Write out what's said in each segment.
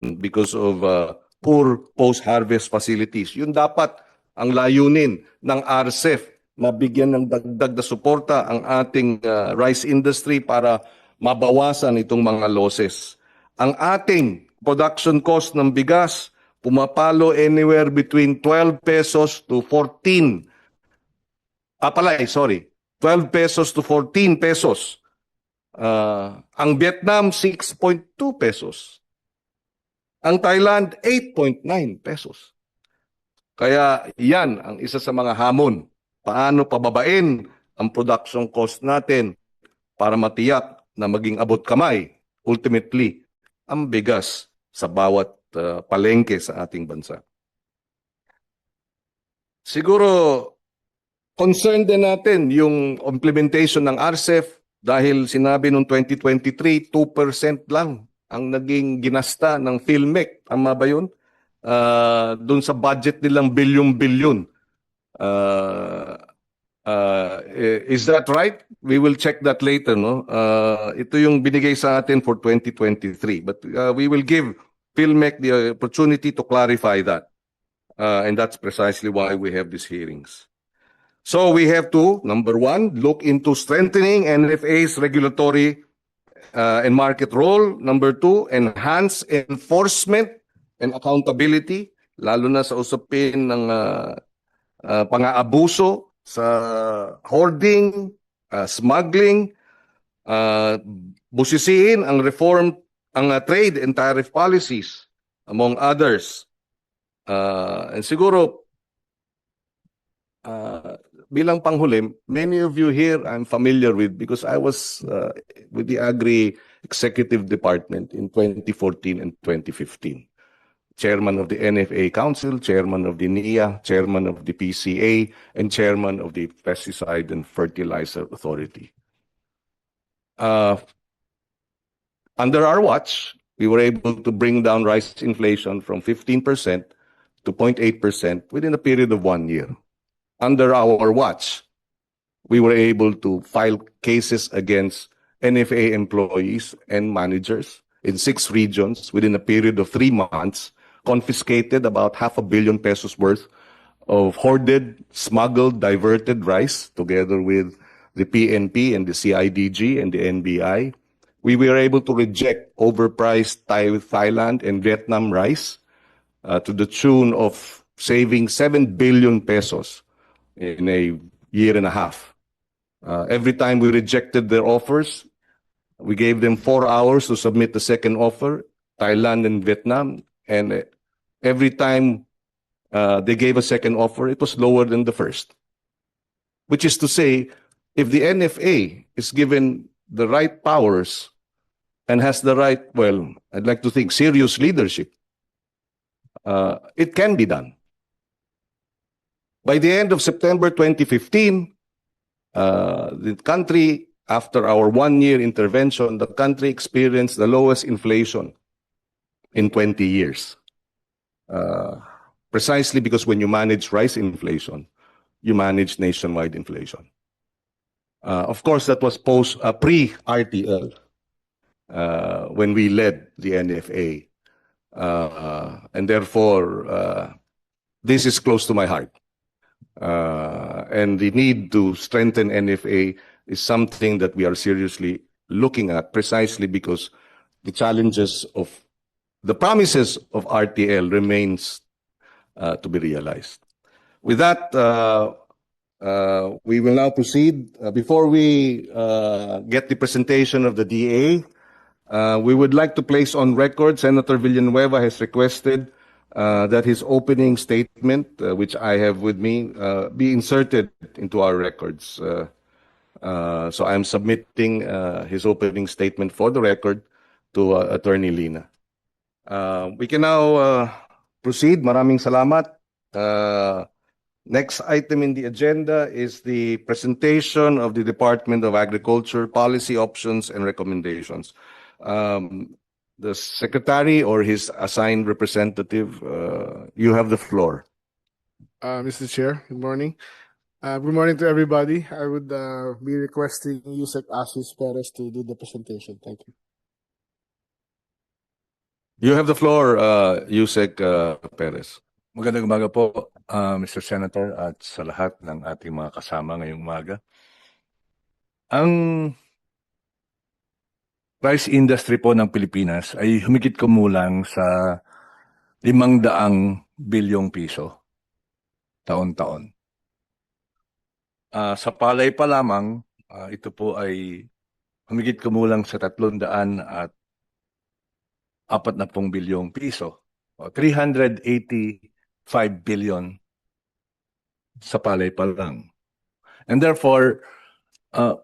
because of uh, poor post-harvest facilities. Yun dapat ang layunin ng RCEF na bigyan ng dagdag na suporta ang ating uh, rice industry para mabawasan itong mga losses. Ang ating production cost ng bigas pumapalo anywhere between 12 pesos to 14 Ah, sorry. 12 pesos to 14 pesos. Ah, ang Vietnam, 6.2 pesos. Ang Thailand, 8.9 pesos. Kaya yan ang isa sa mga hamon. Paano pababain ang production cost natin para matiyak na maging abot kamay, ultimately, ang bigas sa bawat ah, palengke sa ating bansa. Siguro, concerned din natin yung implementation ng RCEF dahil sinabi noong 2023, 2% lang ang naging ginasta ng PhilMec. Tama ba yun? Ah, doon sa budget nilang bilyon-bilyon. Ah, ah, i- is that right? We will check that later. No? Ah, ito yung binigay sa atin for 2023. But ah, we will give PhilMec the opportunity to clarify that. Ah, and that's precisely why we have these hearings. So we have to, number one, look into strengthening NFA's regulatory uh, and market role. Number two, enhance enforcement and accountability, lalo na sa usapin ng uh, uh, pang-aabuso sa hoarding, uh, smuggling, uh, busisiin ang reform, ang uh, trade and tariff policies, among others. Uh, and siguro, uh, bilang panghuli, many of you here I'm familiar with because I was uh, with the Agri Executive Department in 2014 and 2015. Chairman of the NFA Council, Chairman of the NIA, Chairman of the PCA, and Chairman of the Pesticide and Fertilizer Authority. Uh, under our watch, we were able to bring down rice inflation from 15% to 0.8% within a period of one year under our watch, we were able to file cases against NFA employees and managers in six regions within a period of three months, confiscated about half a billion pesos worth of hoarded, smuggled, diverted rice together with the PNP and the CIDG and the NBI. We were able to reject overpriced Thai, Thailand and Vietnam rice uh, to the tune of saving 7 billion pesos in a year and a half. Uh, every time we rejected their offers, we gave them four hours to submit the second offer, Thailand and Vietnam. And uh, every time uh, they gave a second offer, it was lower than the first. Which is to say, if the NFA is given the right powers and has the right, well, I'd like to think, serious leadership, uh, it can be done. By the end of September 2015, uh, the country, after our one-year intervention, the country experienced the lowest inflation in 20 years. Uh, precisely because when you manage rice inflation, you manage nationwide inflation. Uh, of course, that was post uh, pre-RTL uh, when we led the NFA, uh, and therefore uh, this is close to my heart. Uh, and the need to strengthen NFA is something that we are seriously looking at precisely because the challenges of the promises of RTL remains uh, to be realized. With that, uh, uh, we will now proceed. Uh, before we get the presentation of the DA, we would like to place on record Senator Villanueva has requested that his opening statement, uh, which I have with me, uh, be inserted into our records. Uh, uh, so I'm submitting uh, his opening statement for the record to uh, Attorney Lina. Uh, we can now uh, proceed. Maraming salamat. Uh, next item in the agenda is the presentation of the Department of Agriculture policy options and recommendations. Um, the secretary or his assigned representative, uh, you have the floor. Uh, Mr. Chair, good morning. Uh, good morning to everybody. I would uh, be requesting Yusek Asis Perez to do the presentation. Thank you. You have the floor, uh, Yusek uh, Perez. Magandang umaga po, uh, Mr. Senator, at sa lahat ng ating mga kasama ngayong umaga. Ang rice industry po ng Pilipinas ay humigit kumulang sa limang daang bilyong piso taon-taon. Ah, sa palay pa lamang, ah, ito po ay humigit kumulang sa tatlong daan at apat na pong bilyong piso. O, 385 billion sa palay pa lang. And therefore, uh,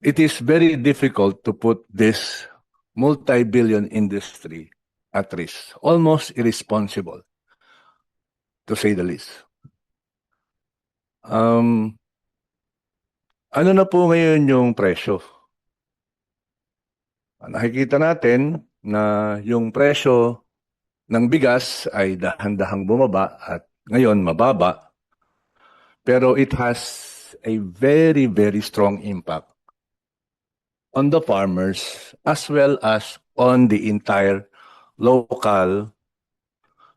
it is very difficult to put this multi-billion industry at risk. Almost irresponsible, to say the least. Um, ano na po ngayon yung presyo? Nakikita natin na yung presyo ng bigas ay dahan-dahang bumaba at ngayon mababa. Pero it has a very, very strong impact on the farmers as well as on the entire local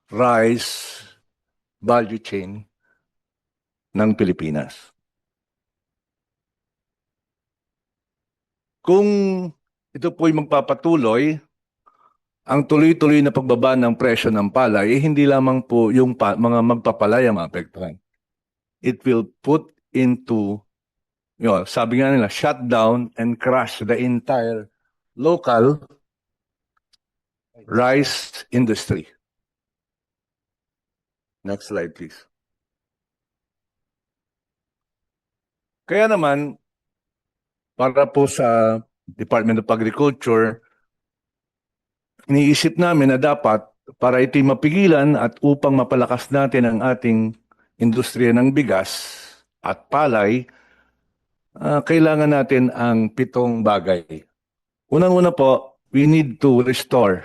rice value chain ng Pilipinas. Kung ito po'y magpapatuloy, ang tuloy-tuloy na pagbaba ng presyo ng palay, eh, hindi lamang po yung mga magpapalay ang maapektuhan. It will put into, yun, sabi nga nila, shut down and crush the entire local rice industry. Next slide, please. Kaya naman, para po sa Department of Agriculture, iniisip namin na dapat para ito'y mapigilan at upang mapalakas natin ang ating industriya ng bigas at palay, ah, kailangan natin ang pitong bagay. Unang-una po, we need to restore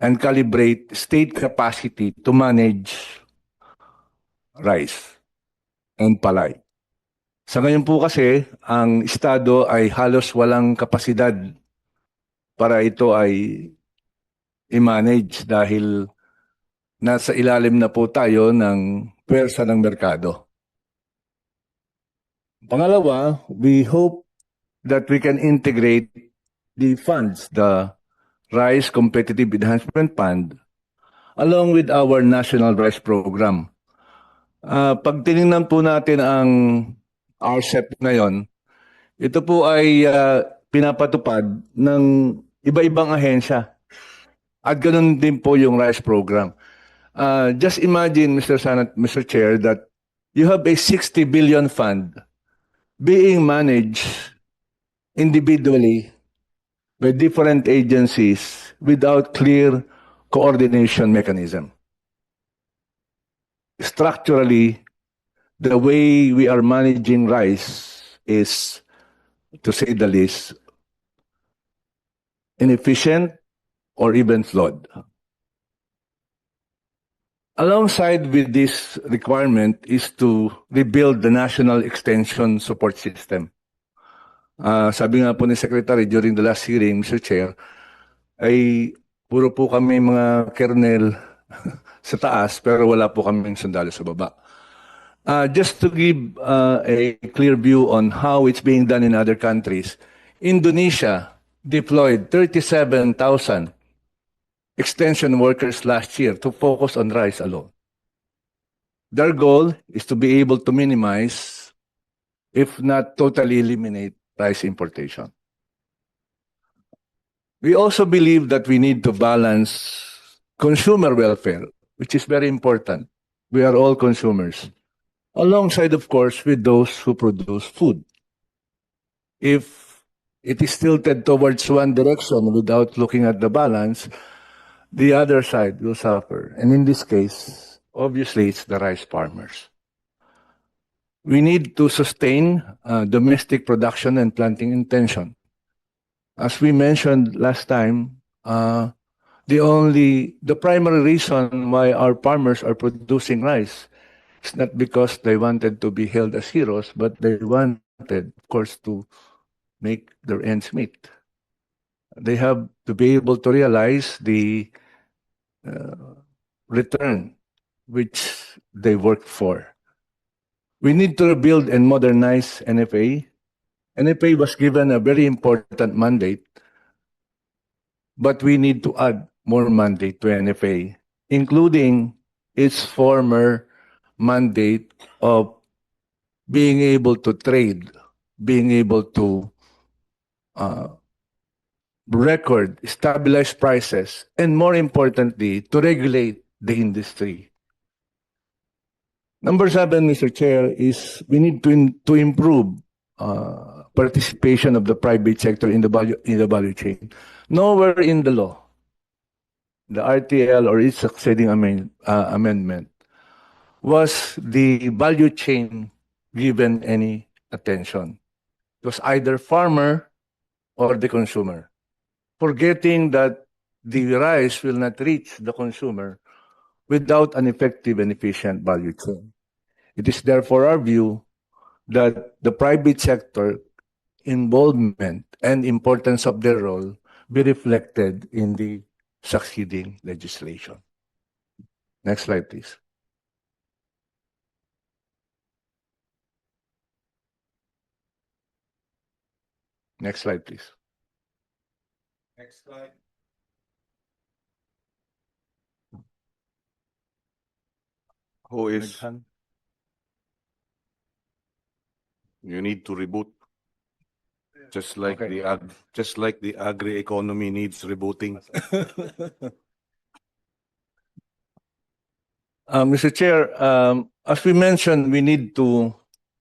and calibrate state capacity to manage rice and palay. Sa ngayon po kasi, ang estado ay halos walang kapasidad para ito ay i-manage dahil nasa ilalim na po tayo ng pwersa ng merkado. Pangalawa, we hope that we can integrate the funds, the Rice Competitive Enhancement Fund, along with our National Rice Program. Ah, pag tinignan po natin ang RCEP ngayon, ito po ay ah, pinapatupad ng iba-ibang ahensya. At ganun din po yung rice program. Uh, just imagine, Mr. Senate, Mr. Chair, that you have a 60 billion fund being managed individually by different agencies without clear coordination mechanism. Structurally, the way we are managing rice is, to say the least, inefficient or even flawed. Alongside with this requirement is to rebuild the national extension support system. Ah, sabi nga po ni Secretary during the last hearing, Mr. Chair, ay puro po kami mga kernel sa taas pero wala po kaming sundalo sa baba. Uh, just to give uh, a clear view on how it's being done in other countries, Indonesia deployed 37,000 extension workers last year to focus on rice alone. Their goal is to be able to minimize, if not totally eliminate, rice importation. We also believe that we need to balance consumer welfare, which is very important. We are all consumers, alongside, of course, with those who produce food. If it is tilted towards one direction without looking at the balance, the other side will suffer. And in this case, obviously, it's the rice farmers. We need to sustain uh, domestic production and planting intention. As we mentioned last time, uh, the only, the primary reason why our farmers are producing rice is not because they wanted to be held as heroes, but they wanted, of course, to make their ends meet. They have to be able to realize the uh, return which they work for. We need to rebuild and modernize NFA. NFA was given a very important mandate, but we need to add more mandate to NFA, including its former mandate of being able to trade, being able to uh, record, stabilize prices, and more importantly, to regulate the industry. Number seven, Mr. Chair, is we need to, in- to improve uh, participation of the private sector in the value, in the value chain. Nowhere in the law, the RTL or its succeeding amend, uh, amendment, was the value chain given any attention. It was either farmer or the consumer, forgetting that the rice will not reach the consumer without an effective and efficient value chain. It is therefore our view that the private sector involvement and importance of their role be reflected in the succeeding legislation. Next slide, please. Next slide, please. Next slide. Who is, you need to reboot. Just like Okay. the, ag- just like the agri-economy needs rebooting. Uh, Mr. Chair, um, as we mentioned, we need to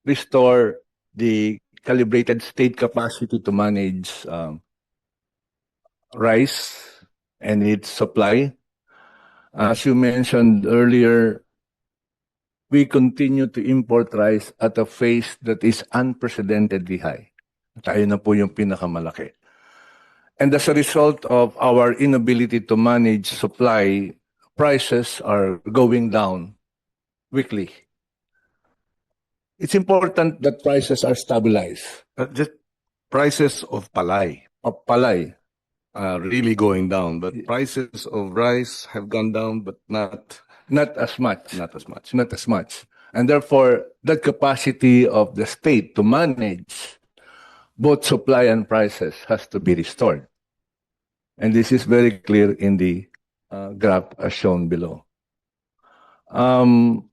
restore the calibrated state capacity to manage um, rice and its supply. As you mentioned earlier, we continue to import rice at a pace that is unprecedentedly high. Tayo na po yung pinakamalaki. And as a result of our inability to manage supply, prices are going down weekly. It's important that prices are stabilized. Uh, Just prices of palay Of palay, are really going down, but prices of rice have gone down, but not, not as much. not as much. not as much. And therefore, that capacity of the state to manage both supply and prices has to be restored. And this is very clear in the uh, graph as shown below. Um,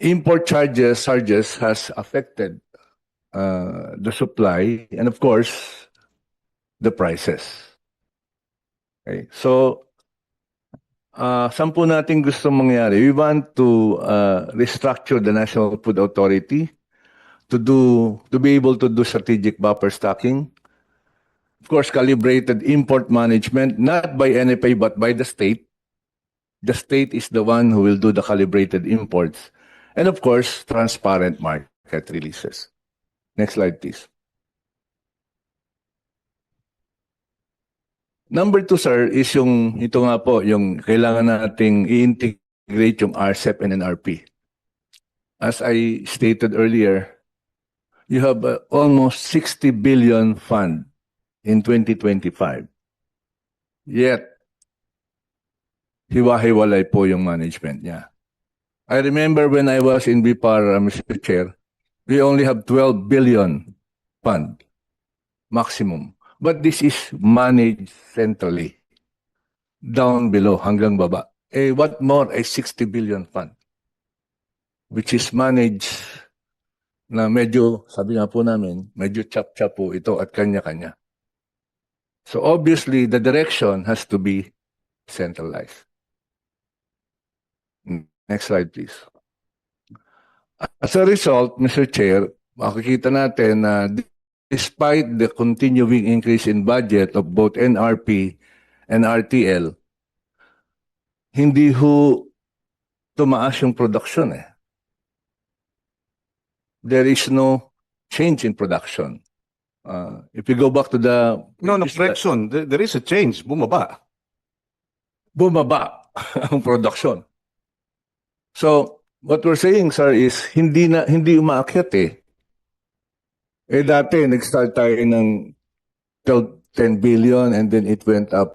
import charges, charges has affected uh, the supply and of course, the prices. Okay, so Ah, saan po natin gusto mangyari? We want to uh, restructure the National Food Authority to do to be able to do strategic buffer stocking. Of course, calibrated import management, not by NFA but by the state. The state is the one who will do the calibrated imports. And of course, transparent market releases. Next slide, please. Number two, sir, is yung, ito nga po, yung kailangan nating i-integrate yung RCEP and NRP. As I stated earlier, you have uh, almost 60 billion fund in 2025. Yet, hiwa-hiwalay po yung management niya. I remember when I was in BIPAR, uh, Mr. Chair, we only have 12 billion fund maximum. But this is managed centrally. Down below, hanggang baba. Eh, what more a 60 billion fund? Which is managed na medyo, sabi nga po namin, medyo chap-chap po ito at kanya-kanya. So obviously, the direction has to be centralized. Next slide, please. As a result, Mr. Chair, makikita natin na despite the continuing increase in budget of both NRP and RTL, hindi ho tumaas yung production eh. There is no change in production. Uh, if you go back to the No, no, correction. There, there is a change. Bumaba. bumaba ang production. So, what we're saying, sir, is hindi na hindi umaakyat eh. Eh dati nag-start tayo ng 12, 10 billion and then it went up